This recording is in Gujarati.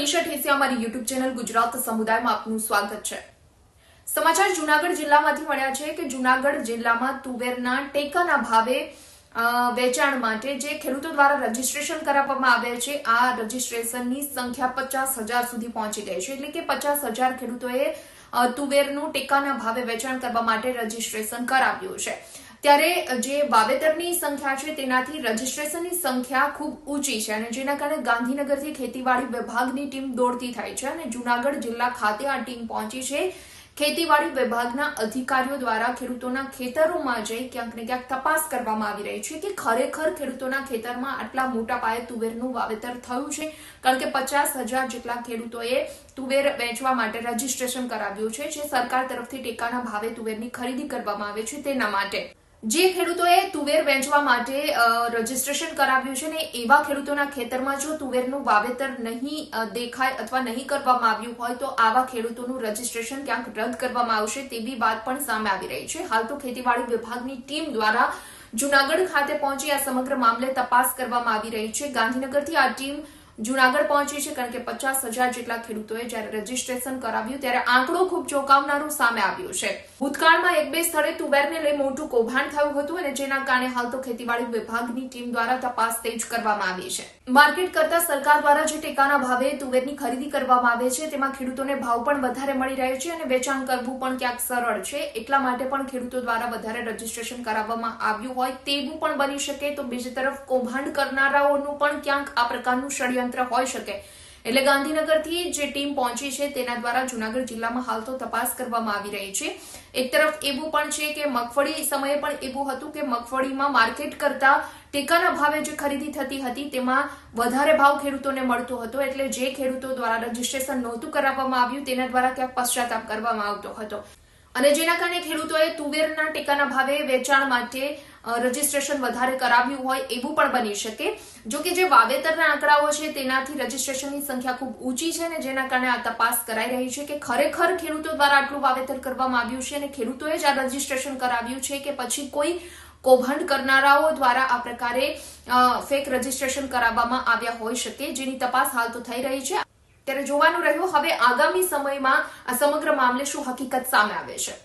મનીષા ઠેસિયા અમારી યુટ્યુબ ચેનલ ગુજરાત સમુદાયમાં આપનું સ્વાગત છે. સમાચાર જુનાગઢ જિલ્લામાંથી મળ્યા છે કે જુનાગઢ જિલ્લામાં તુવેરના ટેકાના ભાવે વેચાણ માટે જે ખેડૂતો દ્વારા રજીસ્ટ્રેશન કરાવવામાં આવેલ છે, આ રજીસ્ટ્રેશનની સંખ્યા પચાસ હજાર સુધી પહોંચી ગઈ છે. એટલે કે પચાસ હજાર ખેડૂતોએ તુવેરનું ટેકાના ભાવે વેચાણ કરવા માટે રજીસ્ટ્રેશન કરાવ્યું છે. ત્યારે જે વાવેતરની સંખ્યા છે તેનાથી રજીસ્ટ્રેશનની સંખ્યા ખૂબ ઊંચી છે અને જેના કારણે ગાંધીનગરથી ખેતીવાડી વિભાગની ટીમ દોડતી થાય છે અને જુનાગઢ જિલ્લા ખાતે આ ટીમ પહોંચી છે. ખેતીવાડી વિભાગના અધિકારીઓ દ્વારા ખેડૂતોના ખેતરોમાં જઈ ક્યાંક ને ક્યાંક તપાસ કરવામાં આવી રહી છે કે ખરેખર ખેડૂતોના ખેતરમાં આટલા મોટા પાયે તુવેરનું વાવેતર થયું છે? કારણ કે પચાસ હજાર જેટલા ખેડૂતોએ તુવેર વેચવા માટે રજીસ્ટ્રેશન કરાવ્યું છે, જે સરકાર તરફથી ટેકાના ભાવે તુવેરની ખરીદી કરવામાં આવે છે તેના માટે. જે ખેડૂતોએ તુવેર વેચવા માટે રજીસ્ટ્રેશન કરાવ્યું છે ને એવા ખેડૂતોના ખેતરમાં જો તુવેરનું વાવેતર નહીં દેખાય અથવા નહીં કરવામાં આવ્યું હોય તો આવા ખેડૂતોનું રજીસ્ટ્રેશન ક્યાંક રદ કરવામાં આવશે તેવી વાત પણ સામે આવી રહી છે. હાલ તો ખેતીવાડી વિભાગની ટીમ દ્વારા જુનાગઢ ખાતે પહોંચી આ સમગ્ર મામલે તપાસ કરવામાં આવી રહી છે. ગાંધીનગરથી આ ટીમ જુનાગઢ પહોંચી છે કારણ કે પચાસ હજાર જેટલા ખેડૂતોએ જ્યારે રજીસ્ટ્રેશન કરાવ્યું ત્યારે આંકડો ખૂબ ચોંકાવનારો સામે આવ્યો છે. ભૂતકાળમાં એક બે સ્થળે તુવેરને લઈ મોટું કૌભાંડ થયું હતું અને જેના કારણે હાલ તો ખેતીવાડી વિભાગની ટીમ દ્વારા તપાસ તેજ કરવામાં આવી છે. માર્કેટ કરતા સરકાર દ્વારા જે ટેકાના ભાવે તુવેરની ખરીદી કરવામાં આવે છે, તેમાં ખેડૂતોને ભાવ પણ વધારે મળી રહે છે અને વેચાણ કરવું પણ ક્યાંક સરળ છે. એટલા માટે પણ ખેડૂતો દ્વારા વધારે રજીસ્ટ્રેશન કરાવવામાં આવ્યું હોય તેવું પણ બની શકે તો બીજી તરફ કૌભાંડ કરનારાઓનું પણ ક્યાંક આ પ્રકારનું ષડયંત્ર હોઈ શકે. એટલે ગાંધીનગરથી જે ટીમ પહોંચી છે તેના દ્વારા જુનાગઢ જિલ્લામાં હાલ તો તપાસ કરવામાં આવી રહી છે. એક તરફ એવું પણ છે કે મગફળી સમયે પણ એવું હતું કે મગફળીમાં માર્કેટ કરતા ટેકાના ભાવે જે ખરીદી થતી હતી તેમાં વધારે ભાવ ખેડૂતોને મળતો હતો. એટલે જે ખેડૂતો દ્વારા રજીસ્ટ્રેશન નહોતું કરાવવામાં આવ્યું તેના દ્વારા ક્યાંક પશ્ચાતાપ કરવામાં આવતો હતો. અને જેના કારણે ખેડૂતોએ તુવેરના ટેકાના ભાવે વેચાણ માટે રજીસ્ટ્રેશન વધારે કરાવ્યું હોય એવું પણ બની શકે. જો કે જે વાવેતરના આંકડાઓ છે, તેનાથી રજીસ્ટ્રેશનની સંખ્યા ખૂબ ઊંચી છે અને જેના કારણે આ તપાસ કરાઈ રહી છે કે ખરેખર ખેડૂતો દ્વારા આટલું વાવેતર કરવામાં આવ્યું છે અને ખેડૂતોએ જ આ રજીસ્ટ્રેશન કરાવ્યું છે કે પછી કોઈ કૌભાંડ કરનારાઓ દ્વારા આ પ્રકારે ફેક રજીસ્ટ્રેશન કરાવવામાં આવ્યા હોઈ શકે, જેની તપાસ હાલ તો થઈ રહી છે. ત્યારે જોવાનું રહ્યું, હવે આગામી સમયમાં આ સમગ્ર મામલે શું હકીકત સામે આવે છે?